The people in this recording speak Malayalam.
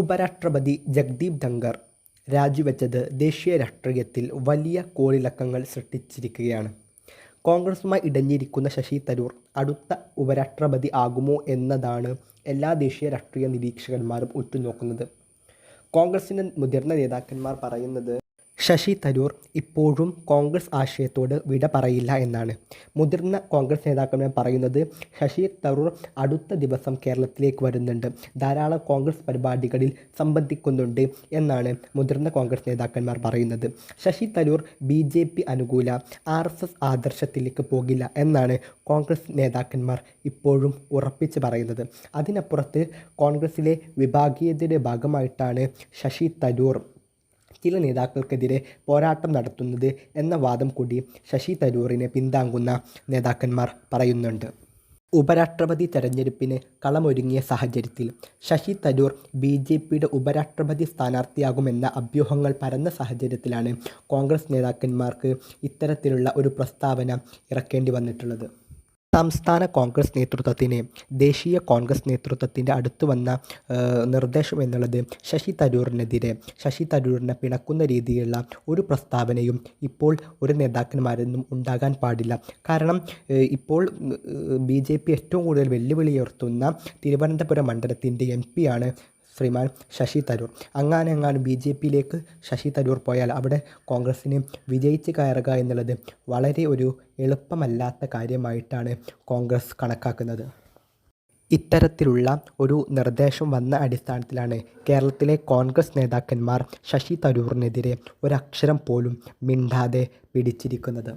ഉപരാഷ്ട്രപതി ജഗ്ദീപ് ധങ്കർ രാജിവെച്ചത് ദേശീയ രാഷ്ട്രീയത്തിൽ വലിയ കോളിളക്കങ്ങൾ സൃഷ്ടിച്ചിരിക്കുകയാണ്. കോൺഗ്രസുമായി ഇടഞ്ഞിരിക്കുന്ന ശശി തരൂർ അടുത്ത ഉപരാഷ്ട്രപതി ആകുമോ എന്നതാണ് എല്ലാ ദേശീയ രാഷ്ട്രീയ നിരീക്ഷകന്മാരും ഉറ്റുനോക്കുന്നത്. കോൺഗ്രസിന്റെ മുതിർന്ന നേതാക്കന്മാർ പറയുന്നത് ശശി തരൂർ ഇപ്പോഴും കോൺഗ്രസ് ആശയത്തോട് വിട പറയില്ല എന്നാണ്. മുതിർന്ന കോൺഗ്രസ് നേതാക്കന്മാർ പറയുന്നത് ശശി തരൂർ അടുത്ത ദിവസം കേരളത്തിലേക്ക് വരുന്നുണ്ട്. ധാരാളം കോൺഗ്രസ് പരിപാടികളിൽ സംബന്ധിക്കുന്നുണ്ട് എന്നാണ് മുതിർന്ന കോൺഗ്രസ് നേതാക്കന്മാർ പറയുന്നത്. Shashi Tharoor B J P അനുകൂല ആർ എസ് എസ് ആദർശത്തിലേക്ക് പോകില്ല എന്നാണ് കോൺഗ്രസ് നേതാക്കന്മാർ ഇപ്പോഴും ഉറപ്പിച്ച് പറയുന്നത്. അതിനപ്പുറത്ത് കോൺഗ്രസിലെ വിഭാഗീയതയുടെ ഭാഗമായിട്ടാണ് ശശി തരൂർ ചില നേതാക്കൾക്കെതിരെ പോരാട്ടം നടത്തുന്നത് എന്ന വാദം കൂടി ശശി തരൂറിനെ പിന്താങ്ങുന്ന നേതാക്കന്മാർ പറയുന്നുണ്ട്. ഉപരാഷ്ട്രപതി തെരഞ്ഞെടുപ്പിന് കളമൊരുങ്ങിയ സാഹചര്യത്തിൽ ശശി തരൂർ ബി ജെ പിയുടെ ഉപരാഷ്ട്രപതി സ്ഥാനാർത്ഥിയാകുമെന്ന അഭ്യൂഹങ്ങൾ പരന്ന സാഹചര്യത്തിലാണ് കോൺഗ്രസ് നേതാക്കന്മാർക്ക് ഇത്തരത്തിലുള്ള ഒരു പ്രസ്താവന ഇറക്കേണ്ടി വന്നിട്ടുള്ളത്. സംസ്ഥാന കോൺഗ്രസ് നേതൃത്വത്തിന് ദേശീയ കോൺഗ്രസ് നേതൃത്വത്തിന്റെ അടുത്ത് വന്ന നിർദ്ദേശം എന്നുള്ളത് ശശി തരൂറിനെതിരെ ശശി തരൂറിനെ പിണക്കുന്ന രീതിയിലുള്ള ഒരു പ്രസ്താവനയും ഇപ്പോൾ ഒരു നേതാക്കന്മാരൊന്നും ഉണ്ടാകാൻ പാടില്ല. കാരണം ഇപ്പോൾ ബി ജെ പി ഏറ്റവും കൂടുതൽ വെല്ലുവിളി ഉയർത്തുന്ന തിരുവനന്തപുരം മണ്ഡലത്തിന്റെ എം പിയാണ് ശ്രീമാൻ ശശി തരൂർ. അങ്ങനെ എങ്ങാനും ബി ജെ പിയിലേക്ക് ശശി തരൂർ പോയാൽ അവിടെ കോൺഗ്രസ്സിന് വിജയിച്ച് കയറുക എന്നുള്ളത് വളരെ ഒരു എളുപ്പമല്ലാത്ത കാര്യമായിട്ടാണ് കോൺഗ്രസ് കണക്കാക്കുന്നത്. ഇത്തരത്തിലുള്ള ഒരു നിർദ്ദേശം വന്ന അടിസ്ഥാനത്തിലാണ് കേരളത്തിലെ കോൺഗ്രസ് നേതാക്കന്മാർ ശശി തരൂറിനെതിരെ ഒരക്ഷരം പോലും മിണ്ടാതെ പിടിച്ചിരിക്കുന്നത്.